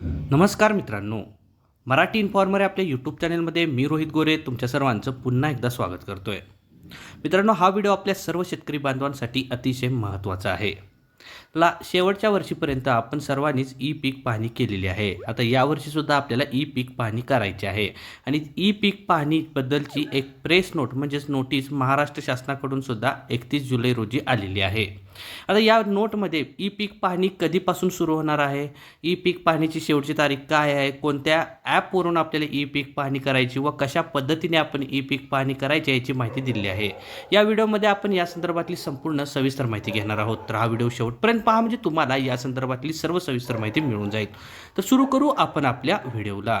नमस्कार मित्रांनो. मराठी इन्फॉर्मर आपल्या यूट्यूब चॅनलमध्ये मी रोहित गोरे तुमच्या सर्वांचं पुन्हा एकदा स्वागत करतो आहे मित्रांनो हा व्हिडिओ आपल्या सर्व शेतकरी बांधवांसाठी अतिशय महत्त्वाचा आहे. ला शेवटच्या वर्षीपर्यंत आपण सर्वांनीच ई पीक पाहणी केलेली आहे. आता यावर्षीसुद्धा आपल्याला ई पीक पाहणी करायची आहे. आणि ई पीक पाहणीबद्दलची एक प्रेस नोट म्हणजेच नोटीस महाराष्ट्र शासनाकडून सुद्धा एकतीस जुलै रोजी आलेली आहे. आता या नोटमध्ये ई पीक पाहणी कधीपासून सुरू होणार आहे? ई पीक पाहणीची शेवटची तारीख काय आहे? कोणत्या ॲपवरून आपल्याला ई पीक पाहणी करायची व कशा पद्धतीने आपण ई पीक पाहणी करायची याची माहिती दिलेली आहे? या व्हिडिओमध्ये आपण या संदर्भातली संपूर्ण सविस्तर माहिती घेणार आहोत. तर हा व्हिडिओ शेवटपर्यंत पहा म्हणजे तुम्हाला या संदर्भातली सर्व सविस्तर माहिती मिळून जाईल. तर सुरू करू आपण आपल्या व्हिडिओला.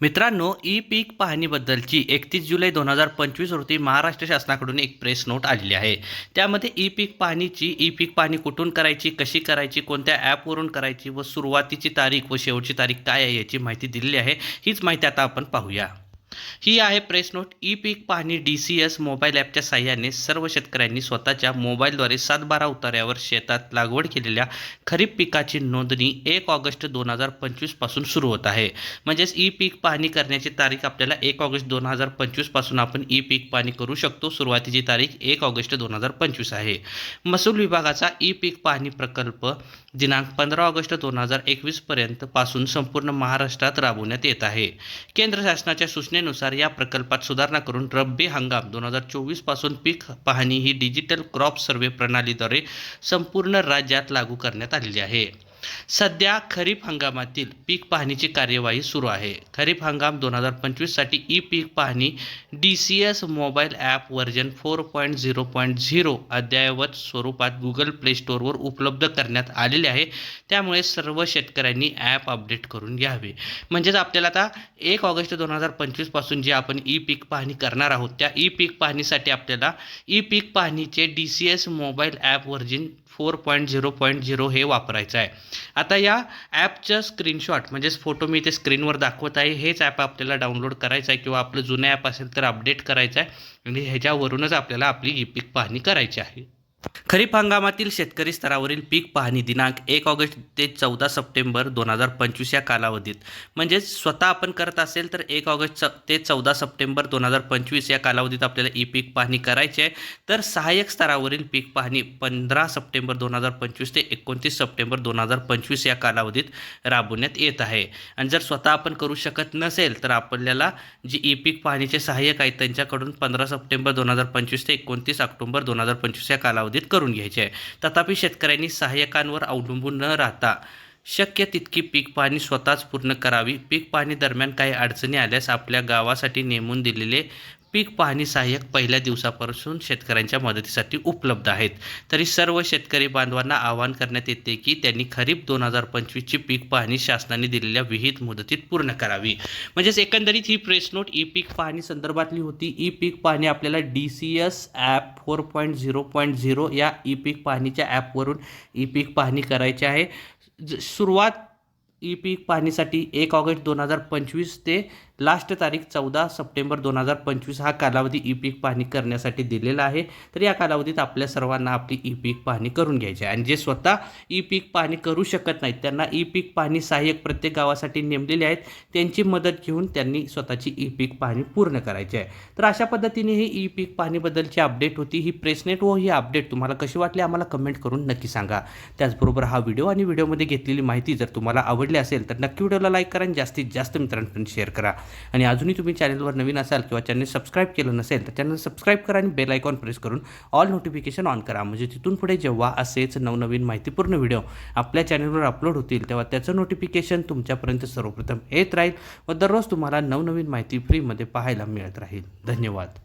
मित्रांनो ई पीक पाहणीबद्दलची एकतीस जुलै दोन हजार पंचवीस रोजी महाराष्ट्र शासनाकडून एक प्रेस नोट आलेली आहे. त्यामध्ये ई पीक पाहणीची ई पीक पाहणी कुठून करायची कशी करायची कोणत्या ॲपवरून करायची व सुरुवातीची तारीख व शेवटची तारीख काय आहे याची माहिती दिलेली आहे. हीच माहिती आता आपण पाहूया. ही आहे प्रेस नोट ई पीक पाहणी डी सी एस मोबाईल ॲपच्या साह्याने सर्व शेतकऱ्यांनी स्वतःच्या मोबाईलद्वारे सातबारा उतार्यावर शेतात लागवड केलेल्या खरीप पिकाची नोंदणी एक ऑगस्ट दोन हजार पंचवीसपासून सुरू होत आहे. म्हणजेच ई पीक पाहणी करण्याची तारीख आपल्याला एक ऑगस्ट दोन हजार पंचवीसपासून आपण ई पीक पाहणी करू शकतो. सुरुवातीची तारीख एक ऑगस्ट दोन हजार पंचवीस आहे. महसूल विभागाचा ई पीक पाहणी प्रकल्प दिनांक पंधरा ऑगस्ट दोन हजार एकवीसपर्यंत पासून संपूर्ण महाराष्ट्रात राबवण्यात येत आहे. केंद्र शासनाच्या सूचनेनुसार या प्रकल्पात सुधारणा करून रब्बी हंगाम दोन हजार चोवीसपासून पीक पाहणी ही डिजिटल क्रॉप सर्वे प्रणालीद्वारे संपूर्ण राज्यात लागू करण्यात आलेली आहे. सध्या खरीप हंगामातील पीक पाहणीची कार्यवाही सुरू आहे. खरीप हंगाम दोन हजार पंचवीससाठी ई पीक पाहणी D C S mobile app version four point zero point zero अद्ययावत स्वरूपात गुगल प्ले स्टोअरवर उपलब्ध करण्यात आलेले आहे. त्यामुळे सर्व शेतकऱ्यांनी ॲप अपडेट करून घ्यावे. म्हणजेच आपल्याला आता एक ऑगस्ट दोन हजार पंचवीसपासून जे आपण ई पीक पाहणी करणार आहोत त्या ई पीक पाहणीसाठी आपल्याला ई पीक पाहणीचे D C S mobile app version four point zero point zero हे वापरायचं आहे. आता या ॲपचं स्क्रीनशॉट म्हणजेच फोटो मी इथे स्क्रीनवर दाखवत आहे हेच ॲप आपल्याला डाउनलोड करायचं आहे किंवा आपलं जुनं ॲप असेल तर अपडेट करायचं आहे. आणि ह्याच्यावरूनच आपल्याला आपली ई पीक पाहणी करायची आहे. खरीप हंगामातील शेतकरी स्तरावरील पीक पाहणी दिनांक एक ऑगस्ट ते चौदा सप्टेंबर दोन हजार पंचवीस या कालावधीत. म्हणजेच स्वतः आपण करत असेल तर एक ऑगस्ट च- ते चौदा सप्टेंबर दोन हजार पंचवीस या कालावधीत आपल्याला ई पीक पाहणी करायची आहे. तर सहाय्यक स्तरावरील पीक पाहणी पंधरा सप्टेंबर दोन हजार पंचवीस ते एकोणतीस सप्टेंबर दोन हजार पंचवीस या कालावधीत राबवण्यात येत आहे. आणि जर स्वतः आपण करू शकत नसेल तर आपल्याला जी ई पीक पाहणीचे सहाय्यक आहेत त्यांच्याकडून पंधरा सप्टेंबर दोन हजार पंचवीस ते एकोणतीस ऑक्टोबर दोन हजार पंचवीस या कालावधीत करून घ्यायचे आहे. तथापि शेतकऱ्यांनी सहाय्यकांवर अवलंबून न राहता शक्य तितकी पीक पाहणी स्वतःच पूर्ण करावी. पीक पाहणी दरम्यान काही अडचणी आल्यास आपल्या गावासाठी नेमून दिलेले पीक पाहणी सहाय्यक पहिल्या दिवसापासून शेतकऱ्यांच्या मदतीसाठी उपलब्ध आहेत. तरी सर्व शेतकरी बांधवांना आवाहन करण्यात येते की त्यांनी खरीप दोन हजार पंचवीसची पीक पाहणी शासनाने दिलेल्या विहित मुदतीत पूर्ण करावी. म्हणजेच एकंदरीत ही प्रेस नोट ई पीक पाहणी संदर्भातली होती. ई पीक पाहणी आपल्याला D C S app four point zero point zero या ई पीक पाहणीच्या ॲपवरून ई पीक पाहणी करायची आहे. ज- सुरुवात ई पीक पाहणीसाठी एक ऑगस्ट दोन हजार पंचवीस ते लास्ट तारीख चौदा सप्टेंबर दोन हजार पंचवीस हा कालावधी ई पीक पाहणी करण्यासाठी दिलेला आहे. तर या कालावधीत आपल्या सर्वांना आपली ई पीक पाहणी करून घ्यायची आहे. आणि जे स्वतः ई पीक पाहणी करू शकत नाहीत त्यांना ई पीक पाहणी सहाय्यक प्रत्येक गावासाठी नेमलेले आहेत त्यांची मदत घेऊन त्यांनी स्वतःची ई पीक पाहणी पूर्ण करायची आहे. तर अशा पद्धतीने ही ई पीक पाहणीबद्दलची अपडेट होती. ही प्रेसनेट व ही अपडेट तुम्हाला कशी वाटली आम्हाला कमेंट करून नक्की सांगा. त्याचबरोबर हा व्हिडिओ आणि व्हिडिओमध्ये घेतलेली माहिती जर तुम्हाला आवडली असेल तर नक्की व्हिडिओला लाईक करा आणि जास्तीत जास्त मित्रांपर्यंत शेअर करा. आणि अजूनही तुम्ही चॅनलवर नवीन असाल किंवा चॅनल सबस्क्राईब केलं नसेल तर चॅनल सबस्क्राईब करा आणि बेल आयकॉन प्रेस करून ऑल नोटिफिकेशन ऑन करा. म्हणजे तिथून पुढे जेव्हा असेच नवनवीन माहितीपूर्ण व्हिडिओ आपल्या चॅनलवर अपलोड होतील तेव्हा त्याचं नोटिफिकेशन तुमच्यापर्यंत सर्वप्रथम येत राहील व दररोज तुम्हाला नवनवीन माहिती फ्रीमध्ये पाहायला मिळत राहील. धन्यवाद.